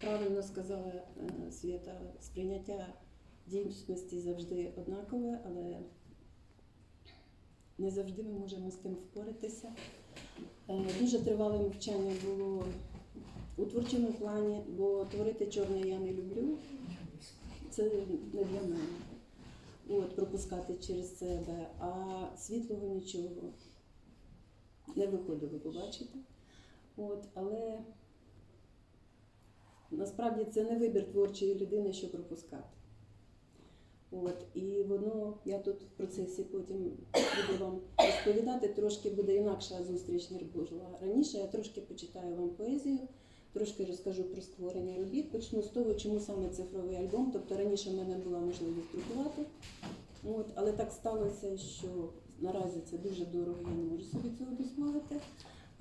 Правильно сказала е, Свята, сприйняття дійсності завжди однакове, але не завжди ми можемо з тим впоратися. Е, Дуже тривале мовчання було у творчому плані, бо творити чорне я не люблю. Це не для мене. От, пропускати через себе, а світлого нічого не виходило побачити. От, але насправді це не вибір творчої людини, що пропускати. От, і воно, я тут в процесі потім буду вам розповідати, трошки буде інакша зустріч, ніж була раніше. Я трошки почитаю вам поезію, трошки розкажу про створення робіт. Почну з того, чому саме цифровий альбом. Тобто раніше в мене була можливість друкувати. От, але так сталося, що наразі це дуже дорого, я не можу собі цього дозволити.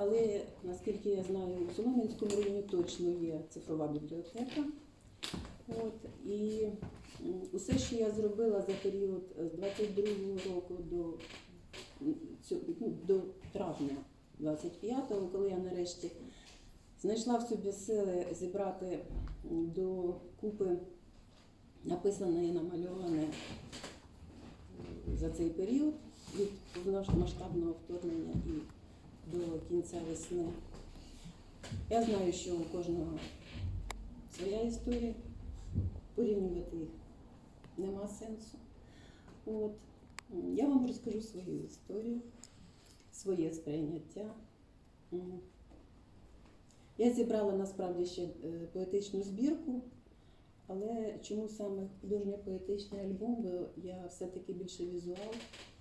Але наскільки я знаю, у Солом'янському районі точно є цифрова бібліотека. От, і усе, що я зробила за період з 22 року до, ну, до травня 25-го, коли я нарешті знайшла в собі сили зібрати до купи написане і намальоване за цей період від повномасштабного вторгнення і до кінця весни. Я знаю, що у кожного своя історія, порівнювати їх нема сенсу. От. Я вам розкажу свою історію, своє сприйняття. Я зібрала насправді ще е, поетичну збірку, але чому саме художньо-поетичний альбом, бо я все-таки більше візуал.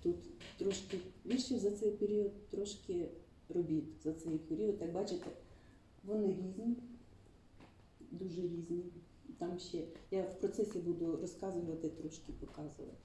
Тут трошки більше за цей період, трошки робіт за цей період. Як бачите, вони різні, дуже різні. Там ще я в процесі буду розказувати, трошки показувати.